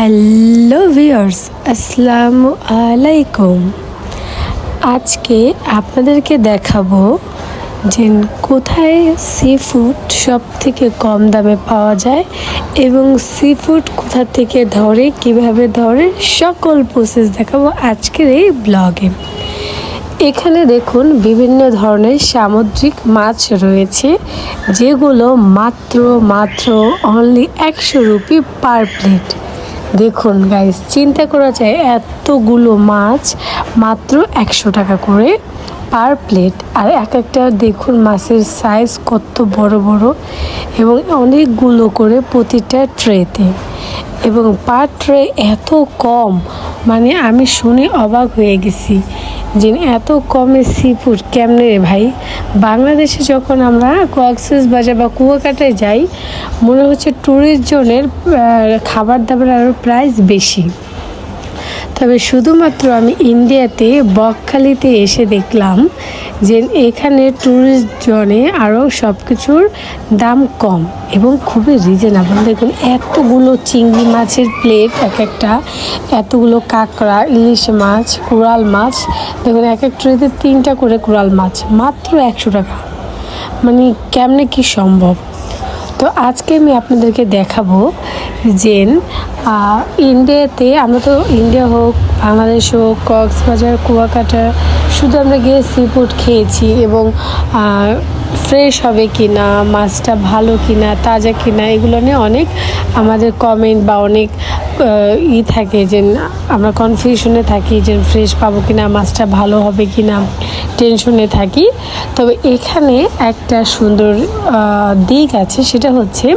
Hello viewers আসসালামু আলাইকুম আজকে আপনাদেরকে দেখাবো যে কোথায় সি ফুড সব থেকে কম দামে পাওয়া যায় এবং সি ফুড কোথা থেকে ধরে, কীভাবে ধরে, সকল প্রসেস দেখাবো আজকের এই ব্লগে এখানে দেখুন বিভিন্ন ধরনের সামুদ্রিক মাছ রয়েছে, যেগুলো মাত্র মাত্র অনলি একশো রুপি পার প্লেট দেখুন গাইস চিন্তা করা যায় এতগুলো মাছ মাত্র একশো টাকা করে পার প্লেট আর এক একটা, দেখুন, মাছের সাইজ কত বড় বড় এবং অনেকগুলো করে প্রতিটা ট্রেতে এবং পার ট্রে এত কম মানে আমি শুনে অবাক হয়ে গেছি। যে এত কমে সি ফুড কেমনে রে ভাই? বাংলাদেশে যখন আমরা কক্সেস বাজার বা কুয়াকাটায় যাই, মনে হচ্ছে ট্যুরিস্ট জোনের খাবার দাবার আরও প্রাইস বেশি। তবে শুধুমাত্র আমি ইন্ডিয়াতে, বকখালিতে এসে দেখলাম যে এখানে ট্যুরিস্ট জনে আরও সব কিছুর দাম কম এবং খুবই রিজনেবল দেখুন, এতগুলো চিংড়ি মাছের প্লেট এক একটা, এতগুলো কাঁকড়া, ইলিশ মাছ কোরাল মাছ। দেখুন, এক এক ট্রেতে তিনটা করে কোরাল মাছ, মাত্র একশো টাকা। মানে কেমনে কি সম্ভব? তো আজকে আমি আপনাদেরকে দেখাবো যে ইন্ডিয়াতে আমরা তো ইন্ডিয়া হোক, বাংলাদেশ হোক, কক্সবাজার, কুয়াকাটা, শুধু আমরা গিয়ে সি ফুড খেয়েছি এবং ফ্রেশ হবে কি না মাছটা ভালো কি না তাজা কি না এগুলো নিয়ে অনেক আমাদের কমেন্ট বা অনেক ই থাকে যে আমরা কনফিউশনে থাকি যে ফ্রেশ পাবো কি না মাছটা ভালো হবে কি না টেনশনে থাকি। তবে এখানে একটা সুন্দর দিক আছে, সেটা হচ্ছে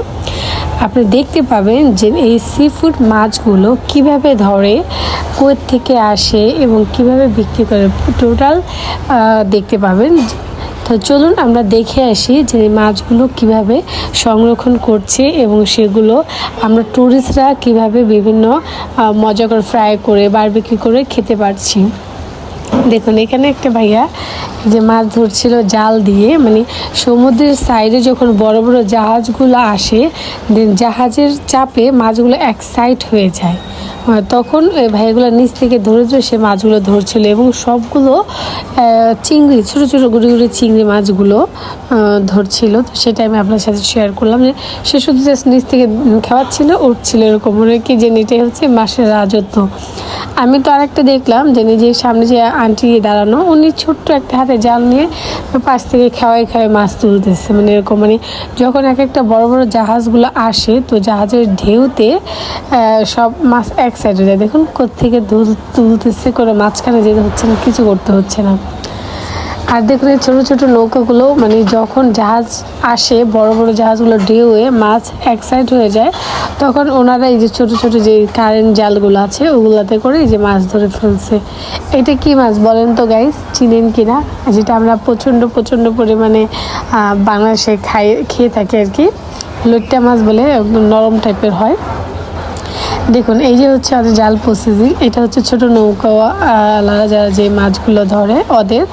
আপনি দেখতে পাবেন যে এই সি ফুড মাছগুলো কীভাবে ধরে কোথ থেকে আসে এবং কীভাবে বিক্রি করে। টোটাল দেখতে পাবেন তো চলুন আমরা দেখে আসি যে মাছগুলো কীভাবে সংরক্ষণ করছে এবং সেগুলো আমরা ট্যুরিস্টরা কীভাবে বিভিন্ন আহ, মজা করে ফ্রাই করে বারবিকি করে খেতে পারছি। দেখুন এখানে একটা ভাইয়া যে মাছ ধরছিল জাল দিয়ে মানে সমুদ্রের সাইডে যখন বড় বড় জাহাজগুলো আসে দেন জাহাজের চাপে মাছগুলো এক সাইড হয়ে যায়। তখন এই ভাইয়াগুলো নিচ থেকে ধরে ধরে সে মাছগুলো ধরছিল এবং সবগুলো চিংড়ি, ছোটো ছোটো গুড়ি গুড়ি চিংড়ি মাছগুলো ধরছিল। তো সেটা আমি আপনার সাথে শেয়ার করলাম যে, সে শুধু জাস্ট নিচ থেকে খাওয়াচ্ছিল, উঠছিল এরকম মনে কি যে এটাই হচ্ছে মাসের রাজত্ব। আমি তো আরেকটা দেখলাম যে নিজের সামনে যে আন্টি দাঁড়ানো, উনি ছোট্ট একটা হাতে জাল নিয়ে পাশ থেকে খাওয়াই খাওয়াই মাছ তুলতেছে। মানে এরকম মানে যখন এক একটা বড় বড় জাহাজগুলো আসে, তো জাহাজের ঢেউতে সব মাছ এক সাইডে যায় দেখুন কোথেকে তুলতেছে করে মাঝখানে যেতে হচ্ছে না, কিছু করতে হচ্ছে না। আর দেখুন এই ছোটো ছোটো নৌকাগুলো মানে যখন জাহাজ আসে, বড় বড় জাহাজগুলো ঢেউয়ে মাছ এক সাইড হয়ে যায়, তখন ওনারা এই যে ছোটো ছোটো যে কারেন্ট জালগুলো আছে, ওগুলাতে করে এই যে মাছ ধরে ফেলছে। এটা কি মাছ বলেন তো গাইস চিনেন কি না? যেটা আমরা প্রচণ্ড প্রচণ্ড পরিমাণে বাংলাদেশে খাই, খেয়ে থাকি আর কি। লইট্টা মাছ বলে নরম টাইপের হয়। দেখুন, এই যে হচ্ছে আমাদের জাল প্রসেসিং এটা হচ্ছে ছোট নৌকাওয়ালারা যারা যে মাছগুলো ধরে, ওদের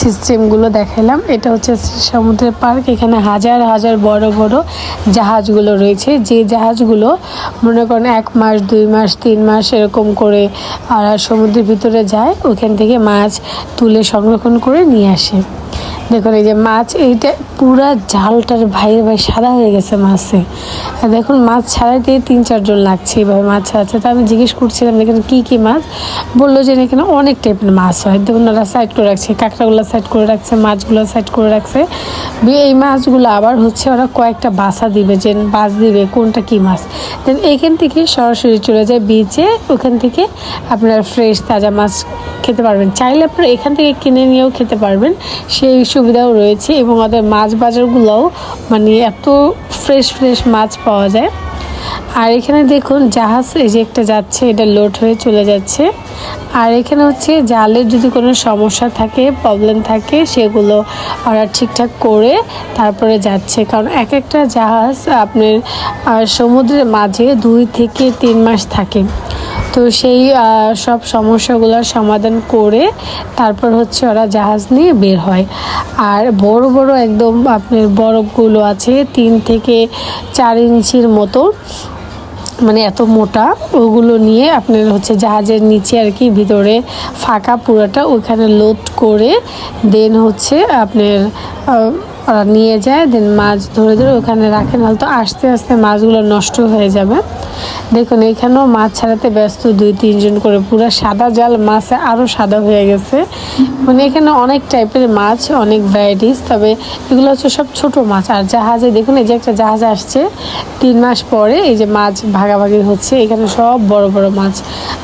সিস্টেমগুলো দেখালাম এটা হচ্ছে সমুদ্রের পার্ক, এখানে হাজার হাজার বড় বড় জাহাজগুলো রয়েছে। যে জাহাজগুলো মনে করেন এক মাস, দুই মাস, তিন মাস এরকম করে আর সমুদ্রের ভিতরে যায়, ওখান থেকে মাছ তুলে সংরক্ষণ করে নিয়ে আসে। দেখুন এই যে মাছ, এইটা পুরা জালটার ভাইয়ের ভাই সাদা হয়ে গেছে মাছে। দেখুন, মাছ ছাড়াইতে তিন চারজন লাগছে এইভাবে মাছ ছাড়াচ্ছে। তো আমি জিজ্ঞেস করছিলাম, এখানে কী কী মাছ? বলল যে, এখানে অনেক টাইপের মাছ হয়। দেখুন, ওরা সাইড করে রাখছে, কাঁকড়াগুলো সাইড করে রাখছে, মাছগুলো সাইড করে রাখছে। এই মাছগুলো আবার হচ্ছে ওরা কয়েকটা বাসা দিবে, যে বাস দিবে, কোনটা কী মাছ? দেন এখান থেকে সরাসরি চলে যায় বিচে ওখান থেকে আপনারা ফ্রেশ তাজা মাছ খেতে পারবেন। চাইলে আপনারা এখান থেকে কিনে নিয়েও খেতে পারবেন। সেই সুবিধাও রয়েছে এবং ওদের মাছ বাজারগুলোও মানে এত ফ্রেশ ফ্রেশ মাছ পাওয়া যায়। আর এখানে দেখুন, জাহাজ এই যে একটা যাচ্ছে, এটা লোড হয়ে চলে যাচ্ছে। আর এখানে হচ্ছে জালের যদি কোনো সমস্যা থাকে প্রবলেম থাকে, সেগুলো ওরা ঠিকঠাক করে তারপরে যাচ্ছে। কারণ এক একটা জাহাজ আপনার সমুদ্রের মাঝে দুই থেকে তিন মাস থাকে। তো সেই সব সমস্যাগুলোর সমাধান করে তারপর হচ্ছে ওরা জাহাজ নিয়ে বের হয়। আর বড় বড় একদম আপনার বরফগুলো আছে, তিন থেকে চার ইঞ্চির মতো মানে এত মোটা, ওগুলো নিয়ে আপনার হচ্ছে জাহাজের নিচে আর কি, ভিতরে ফাঁকা পুরোটা ওইখানে লোড করে দেন হচ্ছে আপনার ওরা নিয়ে যায় দেন মাছ ধরে ধরে ওখানে রাখে, নাহলে তো আস্তে আস্তে মাছগুলো নষ্ট হয়ে যাবে। দেখুন, এখানেও মাছ ছাড়াতে ব্যস্ত দুই তিনজন করে, পুরো সাদা জাল মাছে আরও সাদা হয়ে গেছে। মানে এখানে অনেক টাইপের মাছ, অনেক ভ্যারাইটিস তবে এগুলো হচ্ছে সব ছোট মাছ। আর জাহাজে, দেখুন, এই যে একটা জাহাজ আসছে, তিন মাস পরে এই যে মাছ ভাগাভাগি হচ্ছে, এখানে সব বড় বড় মাছ।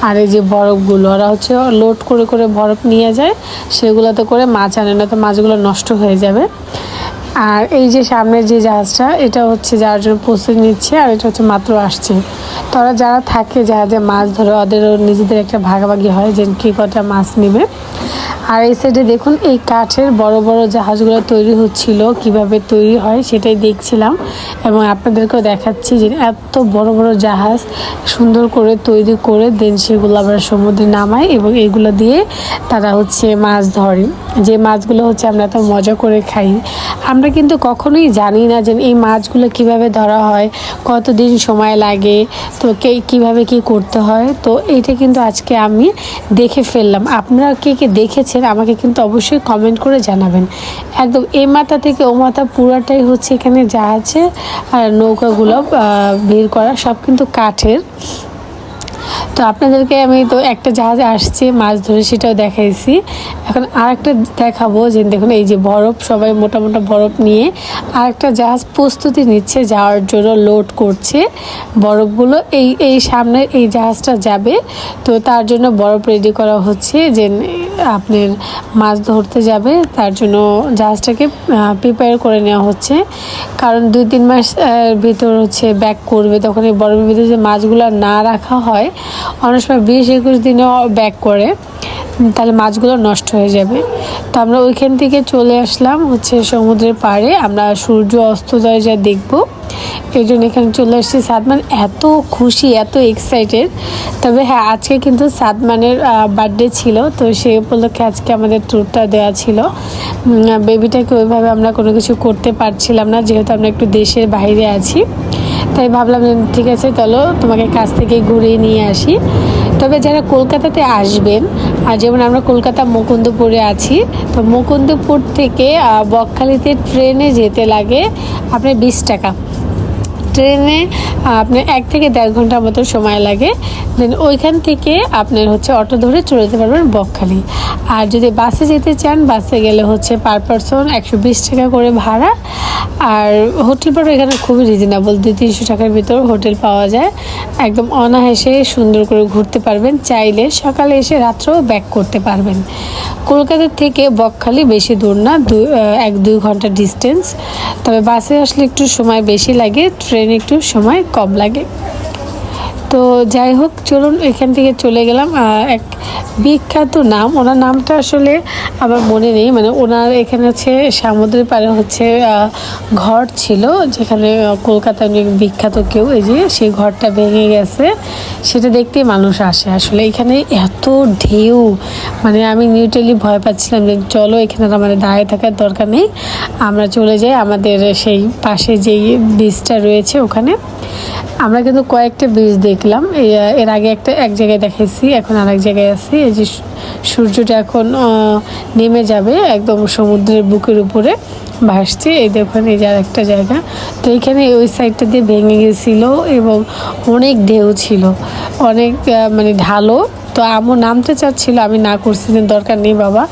আর এই যে বরফগুলো, ওরা হচ্ছে লোড করে করে বরফ নিয়ে যায়, সেগুলোতে করে মাছ আনে, না তো মাছগুলো নষ্ট হয়ে যাবে। আর এই যে সামনের যে জাহাজটা, এটা হচ্ছে যার জন্য প্রস্তুতি নিচ্ছে আর এটা হচ্ছে মাত্র আসছে। তারা যারা থাকে জাহাজে মাছ ধরে, ওদেরও নিজেদের একটা ভাগাভাগি হয় যে কী কটা মাছ নেবে। আর এই সাইডে দেখুন, এই কাঠের বড় বড় জাহাজগুলো তৈরি হচ্ছিল, কীভাবে তৈরি হয় সেটাই দেখছিলাম। এবং আপনাদেরকেও দেখাচ্ছি যে এত বড় বড় জাহাজ সুন্দর করে তৈরি করে দেন সেগুলো আবার সমুদ্রে নামায় এবং এগুলো দিয়ে তারা হচ্ছে মাছ ধরে। যে মাছগুলো হচ্ছে আমরা এত মজা করে খাই। আমরা কিন্তু কখনোই জানি না যে এই মাছগুলো কীভাবে ধরা হয়, কতদিন সময় লাগে, তো কে কীভাবে কি করতে হয়। তো এইটা কিন্তু আজকে আমি দেখে ফেললাম। আপনারা কে কে দেখেছেন আমাকে কিন্তু অবশ্যই কমেন্ট করে জানাবেন। একদম এ মাথা থেকে ও মাথা পুরাটাই হচ্ছে এখানে যা আছে, আর নৌকাগুলো বের করা সব কিন্তু কাঠের। তো আপনাদেরকে আমি তো একটা জাহাজে আসছে, মাছ ধরে সেটাও দেখাইছি। এখন আরেকটা দেখাবো, যে দেখুন এই যে বরফ, সবাই মোটা মোটা বরফ নিয়ে আর একটা জাহাজ প্রস্তুতি নিচ্ছে যাওয়ার জন্য লোড করছে। বরফগুলো এই এই সামনে এই জাহাজটা যাবে, তো তার জন্য বরফ রেডি করা হচ্ছে, যে আপনার মাছ ধরতে যাবে, তার জন্য জাহাজটাকে প্রিপেয়ার করে নেওয়া হচ্ছে। কারণ দুই, তিন মাস ভিতর হচ্ছে ব্যাক করবে, তখন এই বরফের ভিতরে যে মাছগুলো না রাখা হয় অনেক সময় বিশ একুশ দিনেও ব্যাক করে, তাহলে মাছগুলো নষ্ট হয়ে যাবে। তো আমরা ওইখান থেকে চলে আসলাম হচ্ছে সমুদ্রের পাড়ে। আমরা সূর্য অস্তোদয় যা দেখব। এই জন্য এখানে চলে আসছি সাদমান। এত খুশি, এত এক্সাইটেড তবে হ্যাঁ আজকে কিন্তু সাদমানের বার্থডে ছিল। তো সেই উপলক্ষে আজকে আমাদের ট্যুরটা দেওয়া ছিল। বেবিটাকে ওইভাবে আমরা কোনো কিছু করতে পারছিলাম না। যেহেতু আমরা একটু দেশের বাইরে আছি। তাই ভাবলাম ঠিক আছে, চলো তোমাকে কাছ থেকে ঘুরে নিয়ে আসি। তবে যারা কলকাতাতে আসবেন, আর যেমন আমরা কলকাতা মুকুন্দপুরে আছি, তো মুকুন্দপুর থেকে বকখালিতে ট্রেনে যেতে লাগে আপনার বিশ টাকা। ট্রেনে আপনার এক থেকে দেড় ঘণ্টার মতো সময় লাগে। দেন ওইখান থেকে আপনার হচ্ছে অটো ধরে চলে যেতে পারবেন বকখালি। আর যদি বাসে যেতে চান, বাসে গেলে হচ্ছে পার পারসন একশো বিশ টাকা করে ভাড়া। আর হোটেল ভাড়া এখানে খুবই রিজনেবল দুই তিনশো টাকার ভিতর হোটেল পাওয়া যায়। একদম অনায়াসে সুন্দর করে ঘুরতে পারবেন। চাইলে সকালে এসে রাত্রেও ব্যাক করতে পারবেন। কলকাতা থেকে বকখালি বেশি দূর না, দু এক দুই ঘণ্টা ডিস্টেন্স তবে বাসে আসলে একটু সময় বেশি লাগে, ট্রেনে একটু সময় কম লাগে। তো যাই হোক, চলুন এখান থেকে চলে গেলাম এক বিখ্যাত নাম। ওনার নামটা আসলে আমার মনে নেই মানে ওনার এখানে হচ্ছে সমুদ্রের পারে হচ্ছে ঘর ছিল, যেখানে কলকাতায় অনেক বিখ্যাত কেউ, এই যে সেই ঘরটা ভেঙে গেছে। সেটা দেখতেই মানুষ আসে। আসলে এখানে এত ঢেউ মানে আমি নিউট্রালি ভয় পাচ্ছিলাম যে চলো এখানে আমাদের দাঁড়িয়ে থাকার দরকার নেই। আমরা চলে যাই আমাদের সেই পাশে যেই বীজটা রয়েছে ওখানে। আমরা কিন্তু কয়েকটা ব্রিজ দেখলাম। এর আগে একটা এক জায়গায় দেখেছি এখন আরেক জায়গায় আছি। এই যে সূর্যটা এখন নেমে যাবে একদম সমুদ্রের বুকের উপরে। ভাসছে এই দেখুন, এই যে আর একটা জায়গা। তো এখানে ওই সাইডটা দিয়ে ভেঙে গেছিল এবং অনেক ঢেউ ছিল। অনেক মানে ঢালো তো আমও নামতে চাচ্ছিল, আমি না করছি যে দরকার নেই বাবা।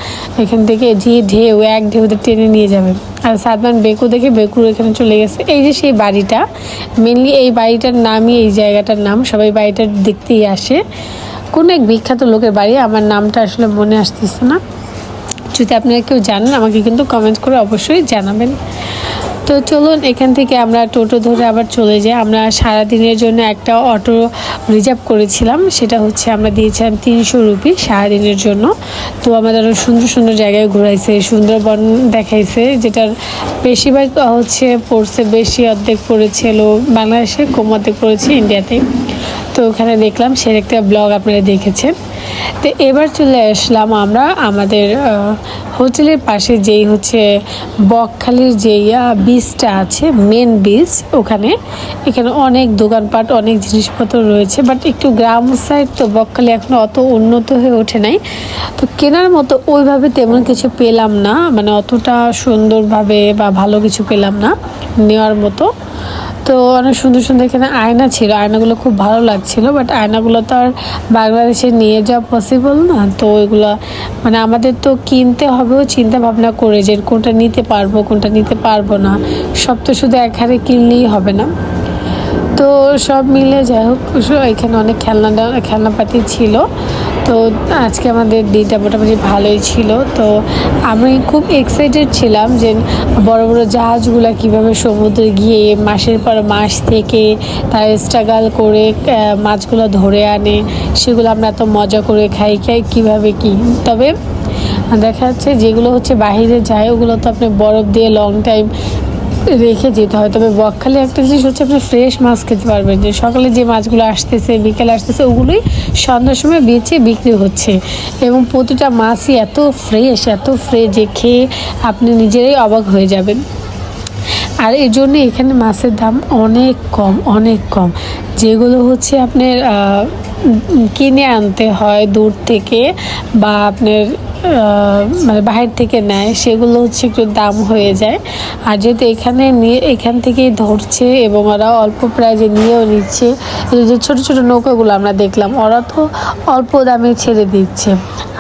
এখান থেকে যে ঢেউ এক ঢেউতে টেনে নিয়ে যাবে। আর সাদমান বেকু দেখে বেকুর এখানে চলে গেছে। এই যে সেই বাড়িটা মেনলি এই বাড়িটার নামই এই জায়গাটার নাম, সবাই বাড়িটা দেখতেই আসে। কোন এক বিখ্যাত লোকের বাড়ি, আমার নামটা আসলে মনে আসতেছে না। যদি আপনারা কেউ জানেন, আমাকে কিন্তু কমেন্ট করে অবশ্যই জানাবেন। তো চলুন এখান থেকে আমরা টোটো ধরে আবার চলে যাই। আমরা সারা দিনের জন্য একটা অটো রিজার্ভ করেছিলাম। সেটা হচ্ছে আমরা দিয়েছিলাম তিনশো রুপি সারাদিনের জন্য। তো আমাদের আরও সুন্দর সুন্দর জায়গায় ঘুরাইছে, সুন্দরবন দেখাইছে, যেটার বেশিরভাগ হচ্ছে পড়ছে, বেশি অর্ধেক পড়েছে পড়েছিল বাংলাদেশে, কম অর্ধেক পড়েছে ইন্ডিয়াতে তো ওখানে দেখলাম, সের একটা ব্লগ আপনারা দেখেছেন। তো এবার চলে আসলাম আমরা আমাদের হোটেলের পাশে যেই হচ্ছে বকখালির যেই বীজটা আছে মেন বীজ ওখানে। এখানে অনেক দোকানপাট, অনেক জিনিসপত্র রয়েছে বাট একটু গ্রাম সাইড তো বকখালি এখনও অত উন্নত হয়ে ওঠে নাই। তো কেনার মতো ওইভাবে তেমন কিছু পেলাম না মানে অতটা সুন্দরভাবে বা ভালো কিছু পেলাম না, নেওয়ার মতো। তো অনেক সুন্দর সুন্দর এখানে আয়না ছিল। আয়নাগুলো খুব ভালো লাগছিল বাট আয়নাগুলো তো আর বাংলাদেশে নিয়ে যাওয়া পসিবল না। তো ওইগুলো মানে আমাদের তো কিনতে হবেও চিন্তা ভাবনা করে যে কোনটা নিতে পারব, কোনটা নিতে পারব না। সব তো শুধু এক হারে কিনলেই হবে না। তো সব মিলে যাই হোক এখানে অনেক খেলনা খেলনাপাতি ছিল। তো আজকে আমাদের দিনটা মোটামুটি ভালোই ছিল। তো আমি খুব এক্সাইটেড ছিলাম যে বড় বড় জাহাজগুলো কীভাবে সমুদ্রে গিয়ে মাসের পর মাস থেকে তার স্ট্রাগল করে মাছগুলো ধরে আনে, সেগুলো আমরা এত মজা করে খাই খাই কীভাবে কী? তবে দেখা যাচ্ছে যেগুলো হচ্ছে বাইরে যায়, ওগুলো তো আপনি বরফ দিয়ে লং টাইম রেখে যেতে হয়। তবে বকখালি একটা জিনিস হচ্ছে আপনি ফ্রেশ মাছ খেতে পারবেন। যে সকালে যে মাছগুলো আসতেছে, বিকেলে আসতেছে, ওগুলোই সন্ধ্যার সময় বেচে বিক্রি হচ্ছে। এবং প্রতিটা মাছই এত ফ্রেশ এত ফ্রেশ যে খেয়ে আপনি নিজেরাই অবাক হয়ে যাবেন। আর এর জন্য এখানে মাছের দাম অনেক কম অনেক কম। যেগুলো হচ্ছে আপনার কিনে আনতে হয় দূর থেকে বা আপনার মানে বাহির থেকে নেয়, সেগুলো হচ্ছে একটু দাম হয়ে যায়। আর যেহেতু এখানে নিয়ে, এখান থেকেই ধরছে এবং ওরা অল্প প্রাইজে নিয়েও নিচ্ছে যে ছোটো ছোটো নৌকাগুলো আমরা দেখলাম, ওরা তো অল্প দামে ছেড়ে দিচ্ছে।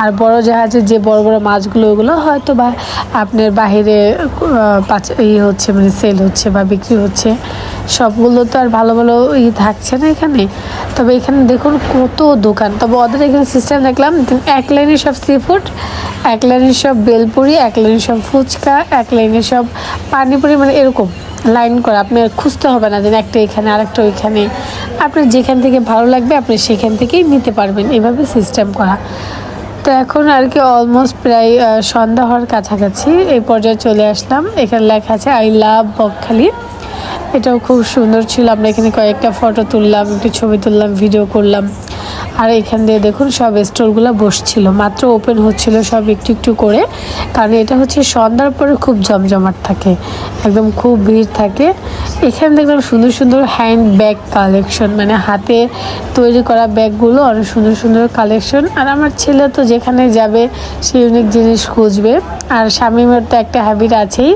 আর বড় জাহাজে যে বড় বড় মাছগুলো, ওগুলো হয়তো বা আপনার বাহিরে ইয়ে হচ্ছে মানে সেল হচ্ছে বা বিক্রি হচ্ছে। সবগুলো তো আর ভালো ভালো ই থাকছে না এখানে। তবে এখানে দেখুন কত দোকান। তবে ওদের এখানে সিস্টেম দেখলাম, এক লাইনে সব সি ফুড এক লাইনে সব বেলপুরি, এক লাইনে সব ফুচকা, এক লাইনে সব পানিপুরি মানে এরকম লাইন করা। আপনি খুঁজতে হবে না যে একটা এখানে, আরেকটা ওইখানে। আপনার যেখান থেকে ভালো লাগবে, আপনি সেখান থেকেই নিতে পারবেন। এভাবে সিস্টেম করা। তো এখন আর কি অলমোস্ট প্রায় সন্ধ্যা হওয়ার কাছাকাছি। এই পর্যায়ে চলে আসলাম। এখানে লেখা আছে আই লাভ বকখালি এটাও খুব সুন্দর ছিল। আমরা এখানে কয়েকটা ফটো তুললাম, একটু ছবি তুললাম ভিডিও করলাম। আর এখান দিয়ে দেখুন সব স্টোরগুলো বসছিল। মাত্র ওপেন হচ্ছিল সব একটু একটু করে। কারণ এটা হচ্ছে সন্ধ্যার পরে খুব জমজমাট থাকে। একদম খুব ভিড় থাকে। এখানে দেখলাম সুন্দর সুন্দর হ্যান্ড ব্যাগ কালেকশন মানে হাতে তৈরি করা ব্যাগগুলো অনেক সুন্দর সুন্দর কালেকশন আর আমার ছেলে তো যেখানে যাবে, সে ইউনিক জিনিস খুঁজবে। আর স্বামীমের তো একটা হ্যাবিট আছেই।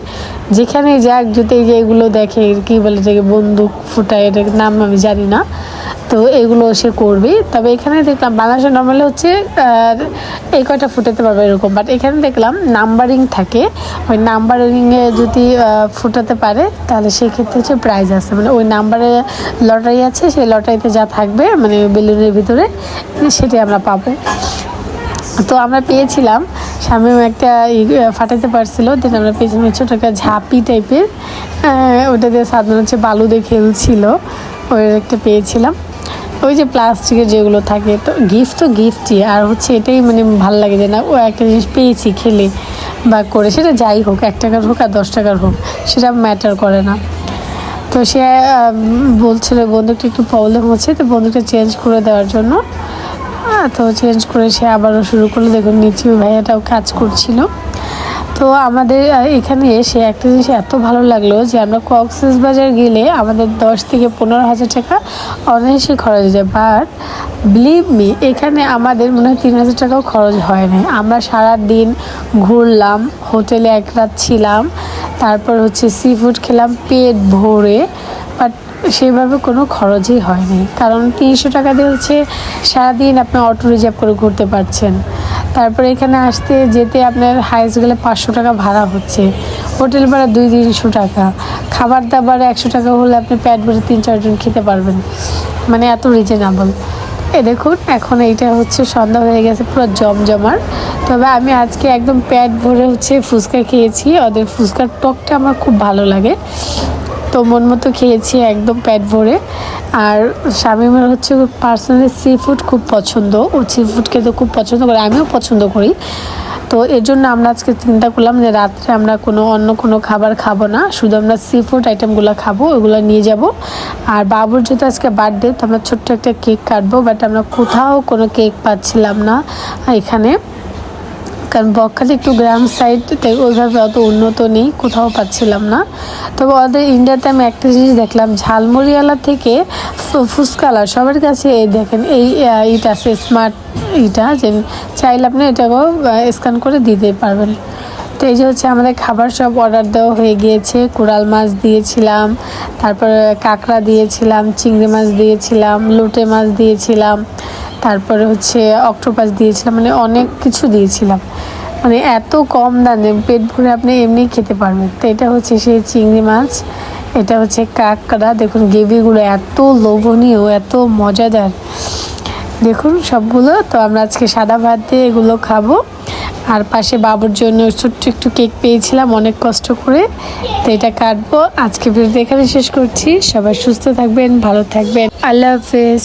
যেখানে যাক যদি এই যে এগুলো দেখে, কি বলে যে বন্দুক ফুটায়, এটার নাম আমি জানি না। তো এগুলো সে করবে। তবে এখানে দেখলাম বাংলাদেশে নর্মালি হচ্ছে এই কয়টা ফুটাতে পারবে এরকম বাট এখানে দেখলাম নাম্বারিং থাকে। ওই নাম্বারিংয়ে যদি ফুটাতে পারে, তাহলে সেক্ষেত্রে হচ্ছে প্রাইজ আছে। মানে ওই নাম্বারে লটারি আছে, সেই লটারিতে যা থাকবে মানে বেলুনের ভিতরে, সেটাই আমরা পাবো। তো আমরা পেয়েছিলাম, স্বামী একটা ফাটাতে পারছিল দেন আমরা পেয়েছিলাম ছোটো একটা ঝাঁপি টাইপের ওটা দিয়ে সাধারণ হচ্ছে বালু দিয়ে খেলছিল ওই একটা পেয়েছিলাম। ওই যে প্লাস্টিকের যেগুলো থাকে, তো গিফট তো গিফটই আর হচ্ছে এটাই মানে ভালো লাগে যে না, ও একটা জিনিস পেয়েছি খেলে বা করে, সেটা যাই হোক, এক টাকার হোক আর দশ টাকার হোক, সেটা ম্যাটার করে না। তো সে বলছিল, বন্দুকটা একটু প্রবলেম হচ্ছে, তো বন্দুকটা চেঞ্জ করে দেওয়ার জন্য। তো চেঞ্জ করে সে আবারও শুরু করল। দেখুন, নিচে ভাইয়াটাও কাজ করছিল। তো আমাদের এখানে এসে একটা জিনিস এত ভালো লাগল যে আমরা কক্সেস বাজার গেলে আমাদের দশ থেকে পনেরো হাজার টাকা অনায়াসে খরচ হয়ে যায়। বাট বিলিভ মি এখানে আমাদের মনে হয় তিন হাজার টাকাও খরচ হয় নাই আমরা সারা দিন ঘুরলাম, হোটেলে এক রাত ছিলাম, তারপর হচ্ছে সি ফুড খেলাম, পেট ভরে বাট সেভাবে কোনো খরচই হয়নি কারণ তিনশো টাকা দিয়ে হচ্ছে সারাদিন আপনি অটো রিজার্ভ করে ঘুরতে পারছেন। তারপরে এখানে আসতে যেতে আপনার হাইস্ট গেলে পাঁচশো টাকা ভাড়া হচ্ছে। হোটেল ভাড়া দুই তিনশো টাকা। খাবার দাবার একশো টাকা হলে আপনি প্যাট ভরে তিন চারজন খেতে পারবেন। মানে এত রিজনেবল এ দেখুন, এখন এইটা হচ্ছে সন্ধ্যা হয়ে গেছে, পুরো জমজমার। তবে আমি আজকে একদম প্যাট ভরে হচ্ছে ফুচকা খেয়েছি। ওদের ফুচকার টকটা আমার খুব ভালো লাগে। তো মন মতো খেয়েছি একদম প্যাট ভরে। আর শামিমের হচ্ছে পার্সোনালি সি ফুড খুব পছন্দ। ও সি ফুড খেতে খুব পছন্দ করে, আমিও পছন্দ করি। তো এর জন্য আমরা আজকে চিন্তা করলাম যে রাত্রে আমরা কোনো অন্য কোনো খাবার খাব না। শুধু আমরা সি ফুড আইটেমগুলো খাব ওগুলো নিয়ে যাব। আর বাবুর যেহেতু আজকে বার্থডে তো আমরা ছোট্ট একটা কেক কাটবো বাট আমরা কোথাও কোনো কেক পাচ্ছিলাম না এখানে। কারণ বকখালি একটু গ্রাম সাইড তাই ওইভাবে অত উন্নত নেই, কোথাও পাচ্ছিলাম না। তবে ওদের ইন্ডিয়াতে আমি একটা জিনিস দেখলাম, ঝালমুড়িওয়ালা থেকে ফু- ফুচকালা সবার কাছে এই দেখেন, এই ইটা আছে স্মার্ট ইটা, যে চাইলে আপনি এটাকেও স্ক্যান করে দিতে পারবেন। তো এই যে হচ্ছে আমাদের খাবার সব অর্ডার দেওয়া হয়ে গিয়েছে কোরাল মাছ দিয়েছিলাম, তারপরে কাঁকড়া দিয়েছিলাম, চিংড়ি মাছ দিয়েছিলাম, লোটে মাছ দিয়েছিলাম তারপরে হচ্ছে অক্টোপাস দিয়েছিলাম মানে অনেক কিছু দিয়েছিলাম। মানে এত কম দামে পেট ভরে আপনি এমনি খেতে পারবেন। তো এটা হচ্ছে সেই চিংড়ি মাছ, এটা হচ্ছে কাঁকড়া। দেখুন গ্রেভিগুলো এত লোভনীয়, এত মজাদার। দেখুন সবগুলো, তো আমরা আজকে সাদা ভাত দিয়ে এগুলো খাব। আর পাশে বাবুর জন্য ছোট্ট একটু কেক পেয়েছিলাম, অনেক কষ্ট করে। তো এটা কাটবো। আজকে ভিডিও এখানে শেষ করছি। সবাই সুস্থ থাকবেন, ভালো থাকবেন। আল্লাহ হাফেজ।